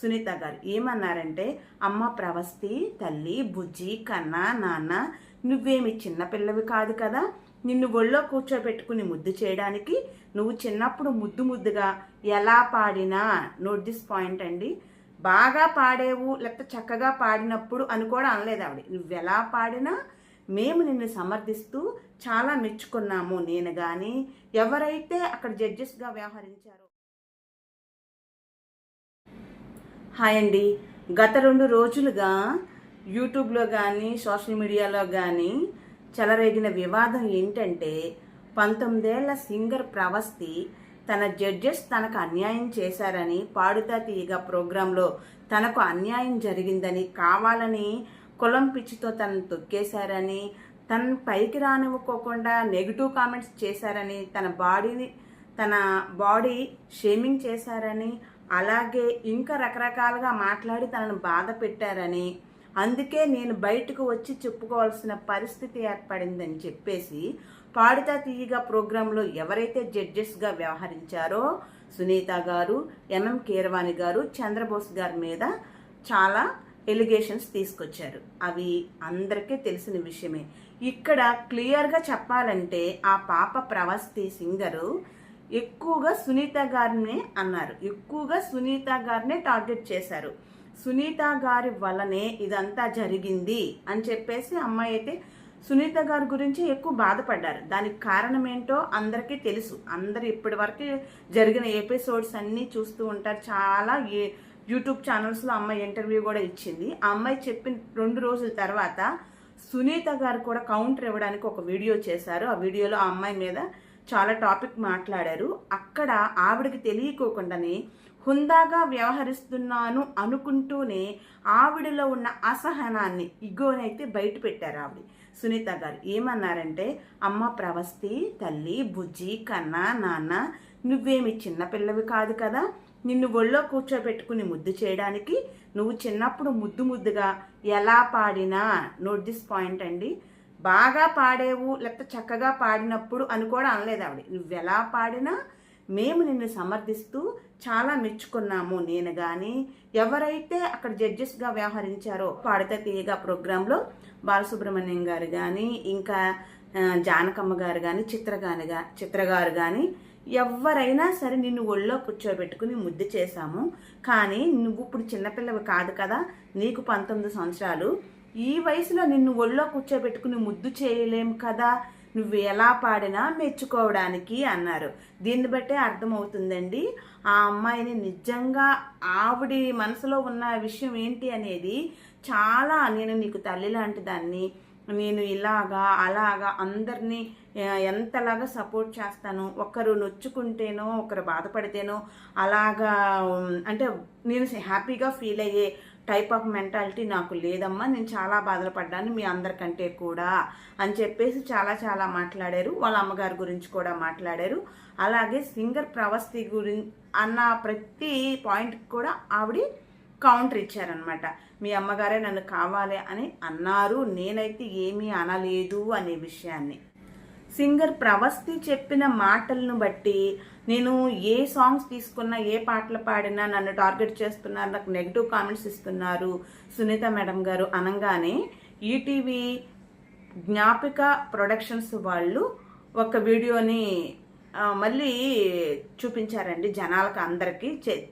సునీత గారు ఏమన్నారంటే అమ్మ ప్రవస్తి తల్లి బుజ్జి కన్నా నాన్న నువ్వేమి చిన్నపిల్లవి కాదు కదా. నిన్ను ఒళ్ళో కూర్చోబెట్టుకుని ముద్దు చేయడానికి నువ్వు చిన్నప్పుడు ముద్దు ముద్దుగా ఎలా పాడినా నోట్ దిస్ పాయింట్ అండి బాగా పాడేవు లేకపోతే చక్కగా పాడినప్పుడు అని కూడా అనలేదు ఆవిడ. నువ్వు ఎలా పాడినా మేము నిన్ను సమర్థిస్తూ చాలా మెచ్చుకున్నాము నేను కానీ ఎవరైతే అక్కడ జడ్జెస్గా వ్యవహరించారో హాయ్ అండి. గత రెండు రోజులుగా యూట్యూబ్లో కానీ సోషల్ మీడియాలో కానీ చెలరేగిన వివాదం ఏంటంటే పంతొమ్మిదేళ్ళ సింగర్ ప్రవస్తి తన జడ్జెస్ తనకు అన్యాయం చేశారని పాడుతా తీయగా ప్రోగ్రాంలో తనకు అన్యాయం జరిగిందని కావాలని కులం పిచ్చితో తనను తొక్కేశారని తన పైకి రానివ్వకోకుండా నెగిటివ్ కామెంట్స్ చేశారని తన బాడీని తన బాడీ షేమింగ్ చేశారని అలాగే ఇంకా రకరకాలుగా మాట్లాడి తనను బాధ పెట్టారని అందుకే నేను బయటకు వచ్చి చెప్పుకోవాల్సిన పరిస్థితి ఏర్పడిందని చెప్పేసి పాడుతా తీయగా ప్రోగ్రాంలో ఎవరైతే జడ్జెస్గా వ్యవహరించారో సునీత గారు ఎంఎం కీరవాణి గారు చంద్రబోస్ గారి మీద చాలా ఎలిగేషన్స్ తీసుకొచ్చారు. అవి అందరికీ తెలిసిన విషయమే. ఇక్కడ క్లియర్గా చెప్పాలంటే ఆ పాప ప్రవస్తి సింగరు ఎక్కువగా సునీత గారిని అన్నారు. ఎక్కువగా సునీత గారినే టార్గెట్ చేశారు. సునీత గారి వలనే ఇదంతా జరిగింది అని చెప్పేసి అమ్మాయి అయితే సునీత గారి గురించి ఎక్కువ బాధపడ్డారు. దానికి కారణం ఏంటో అందరికీ తెలుసు. అందరు ఇప్పటి వరకు జరిగిన ఎపిసోడ్స్ అన్నీ చూస్తూ ఉంటారు. చాలా ఏ- యూట్యూబ్ ఛానల్స్లో అమ్మాయి ఇంటర్వ్యూ కూడా ఇచ్చింది. ఆ అమ్మాయి చెప్పిన రెండు రోజుల తర్వాత సునీత గారు కూడా కౌంటర్ ఇవ్వడానికి ఒక వీడియో చేశారు. ఆ వీడియోలో ఆ అమ్మాయి మీద చాలా టాపిక్ మాట్లాడారు. అక్కడ ఆవిడకి తెలియకోకుండానే హుందాగా వ్యవహరిస్తున్నాను అనుకుంటూనే ఆవిడలో ఉన్న అసహనాన్ని ఇగోనైతే బయట పెట్టారు ఆవిడ. సునీత గారు ఏమన్నారంటే అమ్మ ప్రవస్తి తల్లి బుజ్జి కన్నా నాన్న నువ్వేమి చిన్నపిల్లవి కాదు కదా. నిన్ను ఒళ్ళో కూర్చోబెట్టుకుని ముద్దు చేయడానికి నువ్వు చిన్నప్పుడు ముద్దు ముద్దుగా ఎలా పాడినా నోట్ దిస్ పాయింట్ అండి బాగా పాడేవు లేకపోతే చక్కగా పాడినప్పుడు అని కూడా అనలేదు ఆవిడ. నువ్వు ఎలా పాడినా మేము నిన్ను సమర్థిస్తూ చాలా మెచ్చుకున్నాము. నేను కానీ ఎవరైతే అక్కడ జడ్జెస్గా వ్యవహరించారో పాడితే తీయగా ప్రోగ్రాంలో బాలసుబ్రహ్మణ్యం గారు కానీ ఇంకా జానకమ్మ గారు కానీ చిత్రగానిగా చిత్ర గారు కానీ ఎవరైనా సరే నిన్ను ఒళ్ళో కూర్చోబెట్టుకుని ముద్దు చేశాము. కానీ నువ్వు ఇప్పుడు చిన్నపిల్లవి కాదు కదా నీకు పంతొమ్మిది సంవత్సరాలు. ఈ వయసులో నిన్ను ఒళ్ళో కూర్చోబెట్టుకుని ముద్దు చేయలేం కదా? నువ్వు ఎలా పాడినా మెచ్చుకోవడానికి అన్నారు. దీన్ని బట్టే అర్థమవుతుందండి. ఆ అమ్మాయిని నిజంగా ఆవిడి మనసులో ఉన్న విషయం ఏంటి అనేది చాలా నేను నీకు తల్లి లాంటి దాన్ని నేను ఇలాగా అలాగా అందరినీ ఎంతలాగా సపోర్ట్ చేస్తాను? ఒకరు నొచ్చుకుంటేనో ఒకరు బాధపడితేనో అలాగా అంటే నేను హ్యాపీగా ఫీల్ అయ్యే టైప్ ఆఫ్ మెంటాలిటీ నాకు లేదమ్మా నేను చాలా బాధలు పడ్డాను మీ అందరికంటే కూడా అని చెప్పేసి చాలా చాలా మాట్లాడారు. వాళ్ళ అమ్మగారి గురించి కూడా మాట్లాడారు. అలాగే సింగర్ ప్రవస్తి గురించి అన్న ప్రతి పాయింట్ కూడా ఆవిడ కౌంటర్ ఇచ్చారనమాట మీ అమ్మగారే నన్ను కావాలి అని అన్నారు. నేనైతే ఏమీ అనలేదు అనే విషయాన్ని. సింగర్ ప్రవస్తి చెప్పిన మాటలను బట్టి నేను ఏ సాంగ్స్ తీసుకున్నా ఏ పాటలు పాడినా నన్ను టార్గెట్ చేస్తున్నారు నాకు నెగిటివ్ కామెంట్స్ ఇస్తున్నారు సునీత మేడం గారు అనగానే ఈటీవీ జ్ఞాపిక ప్రొడక్షన్స్ వాళ్ళు ఒక వీడియోని మళ్ళీ చూపించారండి జనాలకు అందరికీ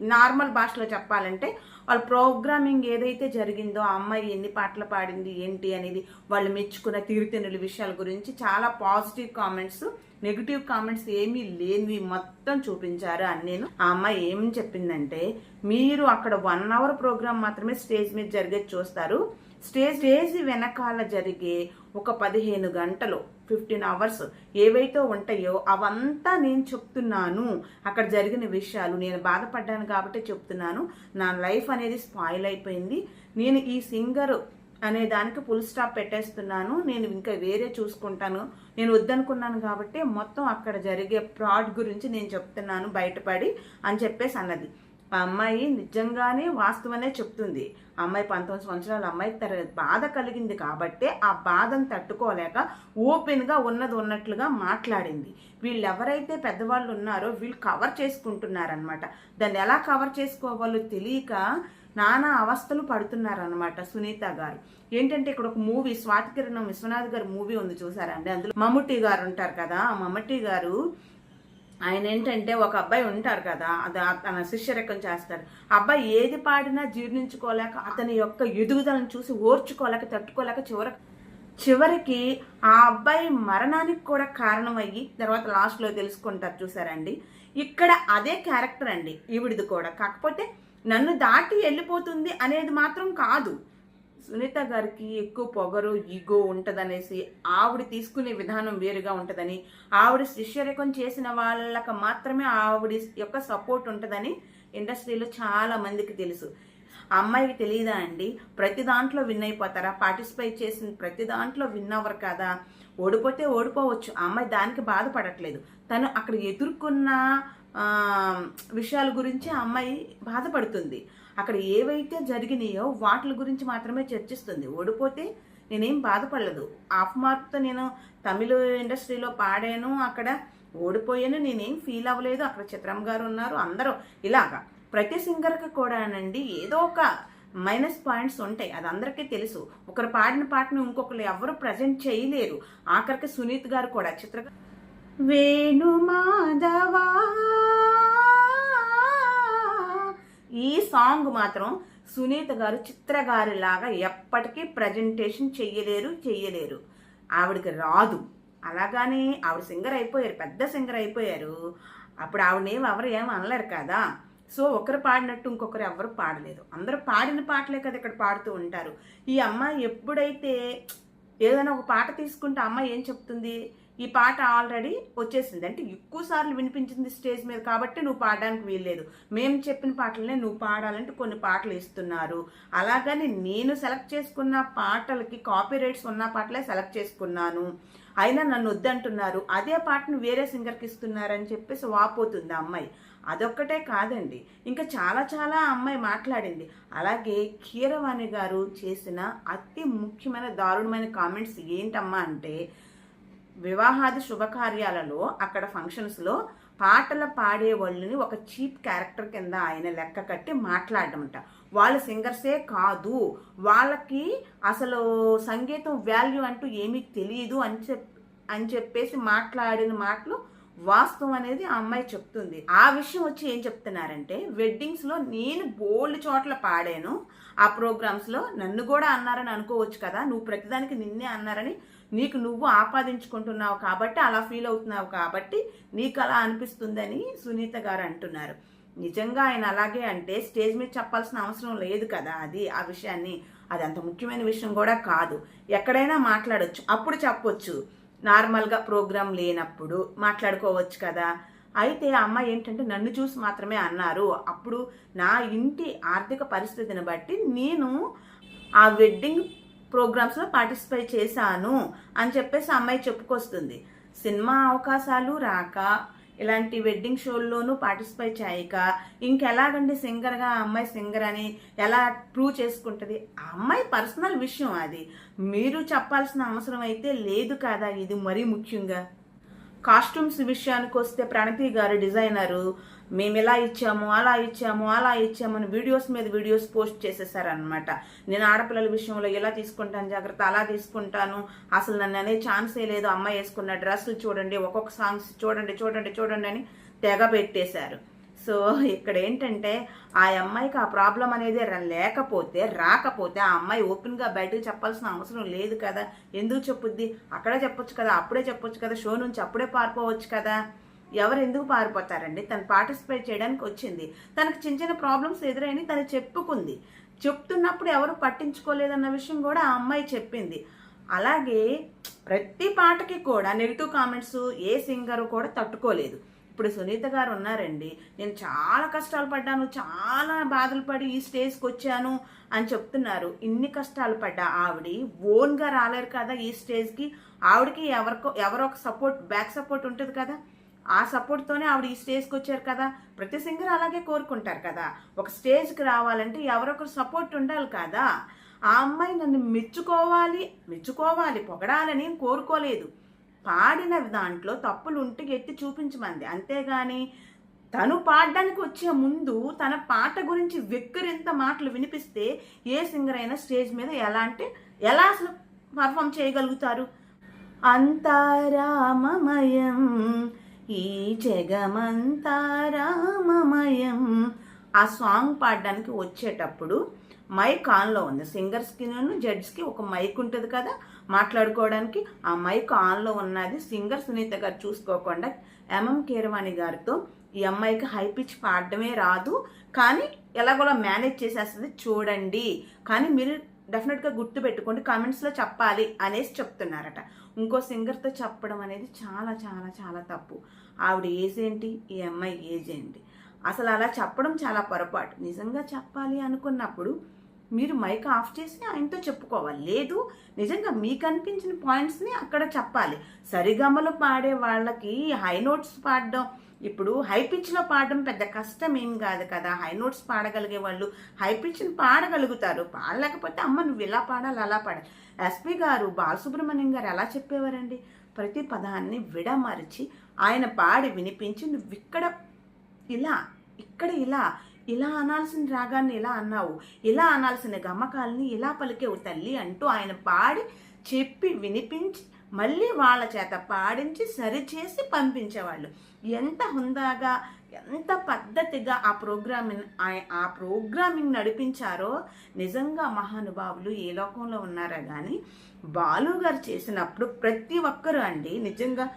నార్మల్ భాషలో చెప్పాలంటే వాళ్ళ ప్రోగ్రామింగ్ ఏదైతే జరిగిందో ఆ అమ్మాయి ఎన్ని పాటలు పాడింది ఏంటి అనేది వాళ్ళు మెచ్చుకున్న తీరుతెన్నుల విషయాల గురించి చాలా పాజిటివ్ కామెంట్స్ నెగిటివ్ కామెంట్స్ ఏమీ లేనివి మొత్తం చూపించారు అని నేను ఆ అమ్మాయి ఏమి చెప్పిందంటే మీరు అక్కడ వన్ అవర్ ప్రోగ్రామ్ మాత్రమే స్టేజ్ మీద జరిగేది చూస్తారు. స్టేజ్ స్టేజ్ వెనకాల జరిగే ఒక పదిహేను గంటలు ఫిఫ్టీన్ అవర్స్ ఏవైతే ఉంటాయో అవంతా నేను చెప్తున్నాను. అక్కడ జరిగిన విషయాలు నేను బాధపడ్డాను కాబట్టి చెప్తున్నాను. నా లైఫ్ అనేది స్పాయిల్ అయిపోయింది. నేను ఈ సింగర్ అనే దానికి ఫుల్ స్టాప్ పెట్టేస్తున్నాను. నేను ఇంకా వేరే చూసుకుంటాను. నేను వద్దనుకున్నాను కాబట్టి మొత్తం అక్కడ జరిగే ఫ్రాడ్ గురించి నేను చెప్తున్నాను బయటపడి అని చెప్పేసి అన్నది. ఆ అమ్మాయి నిజంగానే వాస్తవనే చెప్తుంది. అమ్మాయి పంతొమ్మిది సంవత్సరాల అమ్మాయి బాధ కలిగింది కాబట్టే ఆ బాధను తట్టుకోలేక ఓపెన్గా ఉన్నది ఉన్నట్లుగా మాట్లాడింది. వీళ్ళు ఎవరైతే పెద్దవాళ్ళు ఉన్నారో వీళ్ళు కవర్ చేసుకుంటున్నారనమాట దాన్ని ఎలా కవర్ చేసుకోవాలో తెలియక నానా అవస్థలు పడుతున్నారనమాట సునీత గారు. ఏంటంటే ఇక్కడ ఒక మూవీ స్వాతికిరణం విశ్వనాథ్ గారు మూవీ ఉంది చూసారండి అందులో మమ్ముట్టి గారు ఉంటారు కదా ఆ మమ్మటి గారు ఆయన ఏంటంటే ఒక అబ్బాయి ఉంటారు కదా అది తన శిష్యరకం చేస్తారు. ఆ అబ్బాయి ఏది పాడినా జీర్ణించుకోలేక అతని యొక్క ఎదుగుదలను చూసి ఓర్చుకోలేక తట్టుకోలేక చివర చివరికి ఆ అబ్బాయి మరణానికి కూడా కారణమయ్యి తర్వాత లాస్ట్లో తెలుసుకుంటారు చూసారండి. ఇక్కడ అదే క్యారెక్టర్ అండి ఈవిడిది కూడా. కాకపోతే నన్ను దాటి వెళ్ళిపోతుంది అనేది మాత్రం కాదు. సునీత గారికి ఎక్కువ పొగరు ఈగో ఉంటుందనేసి ఆవిడ తీసుకునే విధానం వేరుగా ఉంటుందని ఆవిడ శిష్యరేఖం చేసిన వాళ్ళకి మాత్రమే ఆవిడ యొక్క సపోర్ట్ ఉంటుందని ఇండస్ట్రీలో చాలా మందికి తెలుసు. అమ్మాయికి తెలియదా అండి? ప్రతి దాంట్లో విన్ అయిపోతారా? పార్టిసిపేట్ చేసిన ప్రతి దాంట్లో విన్ అవ్వరు కదా? ఓడిపోతే ఓడిపోవచ్చు. ఆ అమ్మాయి దానికి బాధపడట్లేదు. తను అక్కడ ఎదుర్కొన్న విషయాల గురించి ఆ అమ్మాయి బాధపడుతుంది. అక్కడ ఏవైతే జరిగినాయో వాటి గురించి మాత్రమే చర్చిస్తుంది. ఓడిపోతే నేనేం బాధపడలేదు. హాఫ్ మార్క్తో నేను తమిళ ఇండస్ట్రీలో పాడాను అక్కడ ఓడిపోయాను నేనేం ఫీల్ అవ్వలేదు. అక్కడ చిత్రం గారు ఉన్నారు అందరూ ఇలాగా. ప్రతి సింగర్కి కూడానండి ఏదో ఒక మైనస్ పాయింట్స్ ఉంటాయి. అది అందరికీ తెలుసు. ఒకరు పాడిన పాటను ఇంకొకరు ఎవరు ప్రజెంట్ చేయలేరు. ఆఖరికి సునీత్ గారు కూడా చిత్ర వేణు మాధవా ఈ సాంగ్ మాత్రం సునీత గారు చిత్ర గారి లాగా ఎప్పటికీ ప్రజెంటేషన్ చెయ్యలేరు చెయ్యలేరు. ఆవిడకి రాదు. అలాగానే ఆవిడ సింగర్ అయిపోయారు పెద్ద సింగర్ అయిపోయారు. అప్పుడు ఆవిడనేం ఎవరు ఏమి అనలేరు కదా. సో ఒకరు పాడినట్టు ఇంకొకరు ఎవరు పాడలేదు. అందరూ పాడిన పాటలే కదా ఇక్కడ పాడుతూ ఉంటారు. ఈ అమ్మాయి ఎప్పుడైతే ఏదైనా ఒక పాట తీసుకుంటే అమ్మాయి ఏం చెప్తుంది? ఈ పాట ఆల్రెడీ వచ్చేసింది. అంటే ఎక్కువ సార్లు వినిపించింది స్టేజ్ మీద కాబట్టి నువ్వు పాడడానికి వీల్లేదు. మేము చెప్పిన పాటలనే నువ్వు పాడాలంటే కొన్ని పాటలు ఇస్తున్నారు. అలాగని నేను సెలెక్ట్ చేసుకున్న పాటలకి కాపీ రైట్స్ ఉన్న పాటలే సెలెక్ట్ చేసుకున్నాను. అయినా నన్ను వద్దంటున్నారు. అదే పాటను వేరే సింగర్కి ఇస్తున్నారని చెప్పేసి వాపోతుంది ఆ అమ్మాయి. అదొక్కటే కాదండి. ఇంకా చాలా చాలా అమ్మాయి మాట్లాడింది. అలాగే కీరవాణి గారు చేసిన అతి ముఖ్యమైన దారుణమైన కామెంట్స్ ఏంటమ్మా అంటే వివాహాది శుభకార్యాలలో అక్కడ ఫంక్షన్స్లో పాటలు పాడే వాళ్ళని ఒక చీప్ క్యారెక్టర్ కింద ఆయన లెక్క కట్టి మాట్లాడమంట. వాళ్ళు సింగర్సే కాదు వాళ్ళకి అసలు సంగీతం వాల్యూ అంటూ ఏమీ తెలియదు అని చెప్ అని చెప్పేసి మాట్లాడిన మాటలు వాస్తవం అనేది ఆ అమ్మాయి చెప్తుంది. ఆ విషయం వచ్చి ఏం చెప్తున్నారంటే వెడ్డింగ్స్లో నేను బోల్డ్ చోట్ల పాడాను ఆ ప్రోగ్రామ్స్లో నన్ను కూడా అన్నారని అనుకోవచ్చు కదా నువ్వు ప్రతిదానికి నిన్నే అన్నారని నీకు నువ్వు ఆపాదించుకుంటున్నావు కాబట్టి అలా ఫీల్ అవుతున్నావు కాబట్టి నీకు అలా అనిపిస్తుందని సునీత గారు అంటున్నారు. నిజంగా ఆయన అలాగే అంటే స్టేజ్ మీద చెప్పాల్సిన అవసరం లేదు కదా అది ఆ విషయాన్ని. అది అంత ముఖ్యమైన విషయం కూడా కాదు. ఎక్కడైనా మాట్లాడచ్చు అప్పుడు చెప్పొచ్చు. నార్మల్గా ప్రోగ్రాం లేనప్పుడు మాట్లాడుకోవచ్చు కదా. అయితే ఆ అమ్మాయి ఏంటంటే నన్ను చూసి మాత్రమే అన్నారు. అప్పుడు నా ఇంటి ఆర్థిక పరిస్థితిని బట్టి నేను ఆ వెడ్డింగ్ ప్రోగ్రామ్స్లో పార్టిసిపేట్ చేశాను అని చెప్పేసి అమ్మాయి చెప్పుకొస్తుంది. సినిమా అవకాశాలు రాక ఇలాంటి వెడ్డింగ్ షోల్లోనూ పార్టిసిపేట్ చేయక ఇంకెలాగండి సింగర్గా ఆ అమ్మాయి సింగర్ అని ఎలా ప్రూవ్ చేసుకుంటుంది? ఆ అమ్మాయి పర్సనల్ విషయం అది. మీరు చెప్పాల్సిన అవసరం అయితే లేదు కదా ఇది మరీ ముఖ్యంగా. కాస్ట్యూమ్స్ విషయానికి వస్తే ప్రణతి గారు డిజైనరు మేము ఇలా ఇచ్చాము అలా ఇచ్చాము అలా ఇచ్చాము అని వీడియోస్ మీద వీడియోస్ పోస్ట్ చేసేసారనమాట నేను ఆడపిల్లల విషయంలో ఇలా తీసుకుంటాను జాగ్రత్త అలా తీసుకుంటాను. అసలు నన్ను అనే ఛాన్సే లేదు. అమ్మాయి వేసుకున్న డ్రెస్సులు చూడండి ఒక్కొక్క సాంగ్స్ చూడండి చూడండి చూడండి అని తెగ పెట్టేశారు. సో ఇక్కడ ఏంటంటే ఆ అమ్మాయికి ఆ ప్రాబ్లం అనేది లేకపోతే రాకపోతే ఆ అమ్మాయి ఓపెన్గా బయటకు చెప్పాల్సిన అవసరం లేదు కదా. ఎందుకు చెప్పుద్ది? అక్కడే చెప్పొచ్చు కదా అప్పుడే చెప్పొచ్చు కదా. షో నుంచి అప్పుడే పారిపోవచ్చు కదా. ఎవరు ఎందుకు పారిపోతారండి? తను పార్టిసిపేట్ చేయడానికి వచ్చింది. తనకు చిన్న చిన్న ప్రాబ్లమ్స్ ఎదురైన తను చెప్పుకుంది. చెప్తున్నప్పుడు ఎవరు పట్టించుకోలేదన్న విషయం కూడా ఆ అమ్మాయి చెప్పింది. అలాగే ప్రతి పాటకి కూడా నెగిటివ్ కామెంట్స్ ఏ సింగర్ కూడా తట్టుకోలేదు. ఇప్పుడు సునీత గారు ఉన్నారండి. నేను చాలా కష్టాలు పడ్డాను చాలా బాధలు పడి ఈ స్టేజ్కి వచ్చాను అని చెప్తున్నారు. ఇన్ని కష్టాలు పడ్డా ఆవిడ? ఓన్గా రాలేరు కదా ఈ స్టేజ్కి ఆవిడకి ఎవరికో ఎవరో ఒక సపోర్ట్ బ్యాక్ సపోర్ట్ ఉంటుంది కదా. ఆ సపోర్ట్తోనే ఆవిడ ఈ స్టేజ్కి వచ్చారు కదా. ప్రతి సింగర్ అలాగే కోరుకుంటారు కదా. ఒక స్టేజ్కి రావాలంటే ఎవరొకరు సపోర్ట్ ఉండాలి కదా. ఆ అమ్మాయి నన్ను మెచ్చుకోవాలి మెచ్చుకోవాలి పొగడాలని కోరుకోలేదు. పాడిన దాంట్లో తప్పులు ఉంటే ఎత్తి చూపించమంది. అంతేగాని తను పాడడానికి వచ్చే ముందు తన పాట గురించి వెక్కిరింత మాటలు వినిపిస్తే ఏ సింగర్ అయినా స్టేజ్ మీద ఎలా అంటే ఎలా అసలు పర్ఫామ్ చేయగలుగుతారు? అంతారామమయం ఈ జగమంతారామమయం ఆ సాంగ్ పాడడానికి వచ్చేటప్పుడు మైక్ ఆన్లో ఉంది. సింగర్స్కి జడ్జ్కి ఒక మైక్ ఉంటుంది కదా మాట్లాడుకోవడానికి. ఆ మైక్ ఆన్లో ఉన్నది. సింగర్ సునీత గారు చూసుకోకుండా ఎంఎం కీరవాణి గారితో ఈ అమ్మాయికి హై పిచ్ పాడడమే రాదు. కానీ ఎలాగోలా మేనేజ్ చేసేస్తుంది చూడండి. కానీ మీరు డెఫినెట్గా గుర్తు పెట్టుకోండి కామెంట్స్లో చెప్పాలి అనేసి చెప్తున్నారట. ఇంకో సింగర్తో చెప్పడం అనేది చాలా చాలా చాలా తప్పు. ఆవిడ ఏజ్ ఏంటి? ఈ అమ్మాయి ఏజ్ ఏంటి? అసలు అలా చెప్పడం చాలా పొరపాటు. నిజంగా చెప్పాలి అనుకున్నప్పుడు మీరు మైక్ ఆఫ్ చేసి ఆయనతో చెప్పుకోవాలి. లేదు నిజంగా మీకు అనిపించిన పాయింట్స్ని అక్కడ చెప్పాలి. సరిగమలు పాడే వాళ్ళకి హై నోట్స్ పాడడం ఇప్పుడు హై పిచ్లో పాడడం పెద్ద కష్టం ఏం కాదు కదా. హై నోట్స్ పాడగలిగే వాళ్ళు హై పిచ్ని పాడగలుగుతారు. పాడలేకపోతే అమ్మ నువ్వు ఇలా పాడాలి అలా పాడాలి. ఎస్పి గారు బాలసుబ్రహ్మణ్యం గారు ఎలా చెప్పేవారండి? ప్రతి పదాన్ని విడమరిచి ఆయన పాడి వినిపించి నువ్వు ఇక్కడ ఇలా ఇక్కడ ఇలా ఇలా అనాల్సిన రాగాన్ని ఇలా అన్నావు ఇలా అనాల్సిన గమకాలని ఇలా పలికేవు తల్లి అంటూ ఆయన పాడి చెప్పి వినిపించి మళ్ళీ వాళ్ళ చేత పాడించి సరిచేసి పంపించేవాళ్ళు. ఎంత హుందాగా ఎంత పద్ధతిగా ఆ ప్రోగ్రామింగ్ ఆ ప్రోగ్రామింగ్ నడిపించారో నిజంగా మహానుభావులు ఏ లోకంలో ఉన్నారా కానీ బాలు గారు చేసినప్పుడు ప్రతి ఒక్కరు అండి నిజంగా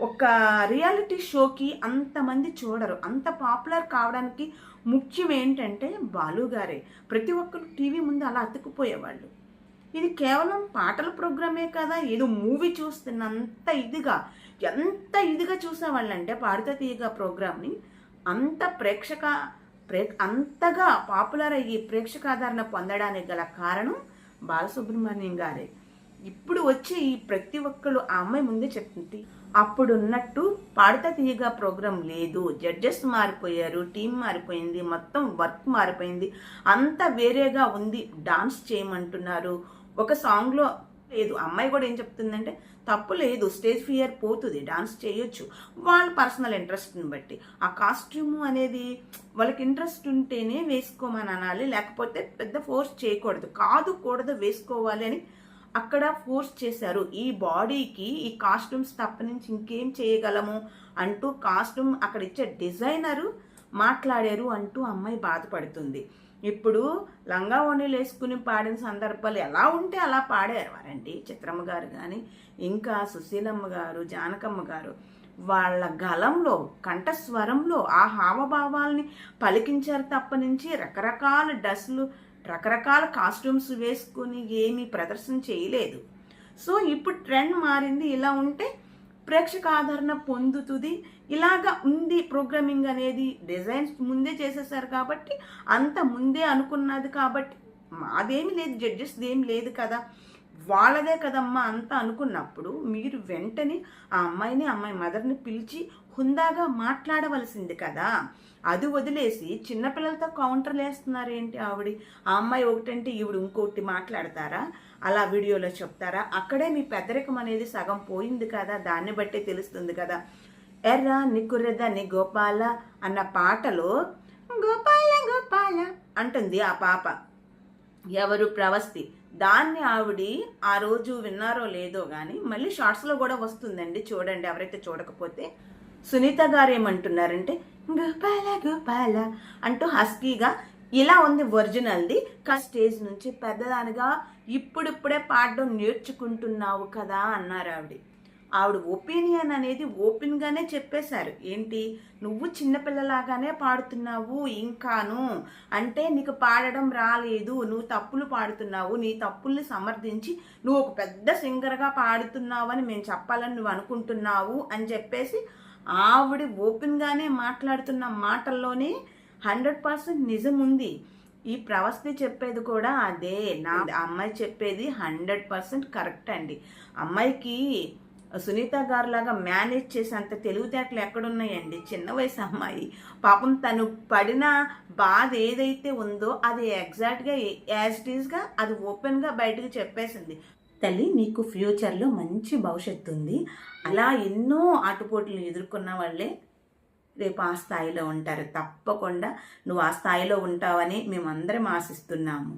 ఒక రియాలిటీ షోకి అంతమంది చూడరు. అంత పాపులర్ కావడానికి ముఖ్యం ఏంటంటే బాలు గారే. ప్రతి ఒక్కరు టీవీ ముందు అలా అతుక్కుపోయేవాళ్ళు. ఇది కేవలం పాటల ప్రోగ్రామే కదా ఏదో మూవీ చూస్తున్నంత ఇదిగా ఎంత ఇదిగా చూసేవాళ్ళంటే పాడిత తీయగా ప్రోగ్రామ్ని అంత ప్రేక్షక ప్రే అంతగా పాపులర్ అయ్యి ప్రేక్షకాదరణ పొందడానికి గల కారణం బాలసుబ్రహ్మణ్యం గారే. ఇప్పుడు వచ్చి ఈ ప్రతి ఒక్కరు ఆ అమ్మాయి ముందే చెప్తుంది అప్పుడున్నట్టు పాడతా తీయగా ప్రోగ్రాం లేదు. జడ్జెస్ మారిపోయారు టీం మారిపోయింది మొత్తం వర్క్ మారిపోయింది. అంత వేరేగా ఉంది. డాన్స్ చేయమంటున్నారు. ఒక సాంగ్లో లేదు. అమ్మాయి కూడా ఏం చెప్తుందంటే తప్పు లేదు. స్టేజ్ ఫియర్ పోతుంది. డాన్స్ చేయొచ్చు. వాళ్ళ పర్సనల్ ఇంట్రెస్ట్ని బట్టి. ఆ కాస్ట్యూమ్ అనేది వాళ్ళకి ఇంట్రెస్ట్ ఉంటేనే వేసుకోమని అనాలి. లేకపోతే పెద్ద ఫోర్స్ చేయకూడదు. కాదు కూడదు వేసుకోవాలి అని అక్కడ ఫోర్స్ చేశారు. ఈ బాడీకి ఈ కాస్ట్యూమ్స్ తప్ప నుంచి ఇంకేం చేయగలము అంటూ కాస్ట్యూమ్ అక్కడ ఇచ్చే డిజైనరు మాట్లాడారు అంటూ అమ్మాయి బాధపడుతుంది. ఇప్పుడు లంగా ఓణీలు వేసుకుని పాడిన సందర్భాలు ఎలా ఉంటే అలా పాడేవారండి చిత్రమ్మ గారు కానీ ఇంకా సుశీలమ్మ గారు జానకమ్మ గారు వాళ్ళ గలంలో కంఠస్వరంలో ఆ హావభావాల్ని పలికించారు తప్ప నుంచి రకరకాల డ్రెస్సులు రకరకాల కాస్ట్యూమ్స్ వేసుకుని ఏమీ ప్రదర్శన చేయలేదు. సో ఇప్పుడు ట్రెండ్ మారింది. ఇలా ఉంటే ప్రేక్షక ఆదరణ పొందుతుంది. ఇలాగా ఉంది ప్రోగ్రామింగ్ అనేది. డిజైన్స్ ముందే చేసేసారు కాబట్టి అంత ముందే అనుకున్నది కాబట్టి మాదేమి లేదు జడ్జెస్ది ఏం లేదు కదా. వాళ్ళదే కదమ్మా అంతా అనుకున్నప్పుడు మీరు వెంటనే ఆ అమ్మాయిని అమ్మాయి మదర్ని పిలిచి హుందాగా మాట్లాడవలసింది కదా. అది వదిలేసి చిన్నపిల్లలతో కౌంటర్లు వేస్తున్నారు ఏంటి ఆవిడ? ఆ అమ్మాయి ఒకటంటే ఈవిడ ఇంకొకటి మాట్లాడతారా? అలా వీడియోలో చెప్తారా? అక్కడే మీ పెద్దరికం అనేది సగం పోయింది కదా దాన్ని బట్టే తెలుస్తుంది కదా. ఎర్ర ని గోపాల అన్న పాటలో గోపాల గోపాల అంటుంది ఆ పాప. ఎవరు? ప్రవస్తి. దాన్ని ఆవిడి ఆ రోజు విన్నారో లేదో కానీ మళ్ళీ షార్ట్స్లో కూడా వస్తుందండి చూడండి ఎవరైతే చూడకపోతే. సునీత గారు ఏమంటున్నారంటే గోపాల గోపాల అంటూ హస్కీగా ఇలా ఉంది ఒరిజినల్ది. కా స్టేజ్ నుంచి పెద్దదానిగా ఇప్పుడిప్పుడే పాడడం నేర్చుకుంటున్నావు కదా అన్నారు ఆవిడ. ఆవిడ ఒపీనియన్ అనేది ఓపెన్గానే చెప్పేశారు. ఏంటి? నువ్వు చిన్నపిల్లలాగానే పాడుతున్నావు ఇంకాను. అంటే నీకు పాడడం రాలేదు నువ్వు తప్పులు పాడుతున్నావు నీ తప్పుల్ని సమర్థించి నువ్వు ఒక పెద్ద సింగర్గా పాడుతున్నావు అని మేము చెప్పాలని నువ్వు అనుకుంటున్నావు అని చెప్పేసి ఆవిడ ఓపెన్గానే మాట్లాడుతున్న మాటల్లోనే హండ్రెడ్ పర్సెంట్ నిజం ఉంది ఈ ప్రవస్తి చెప్పేది కూడా అదే. నా అమ్మాయి చెప్పేది హండ్రెడ్ పర్సెంట్ కరెక్ట్ అండి. అమ్మాయికి సునీత గారు లాగా మేనేజ్ చేసేంత తెలివితేటలు ఎక్కడున్నాయండి? చిన్న వయసు అమ్మాయి. పాపం తను పడిన బాధ ఏదైతే ఉందో అది ఎగ్జాక్ట్గా యాజ్ ఇట్ ఈస్గా అది ఓపెన్గా బయటకు చెప్పేసింది. తల్లి నీకు ఫ్యూచర్లో మంచి భవిష్యత్తు ఉంది అలా ఎన్నో ఆటుపోట్లు ఎదుర్కొన్న వాళ్ళే రేపు ఆ స్థాయిలో ఉంటారు. తప్పకుండా నువ్వు ఆ స్థాయిలో ఉంటావని మేమందరం ఆశిస్తున్నాము.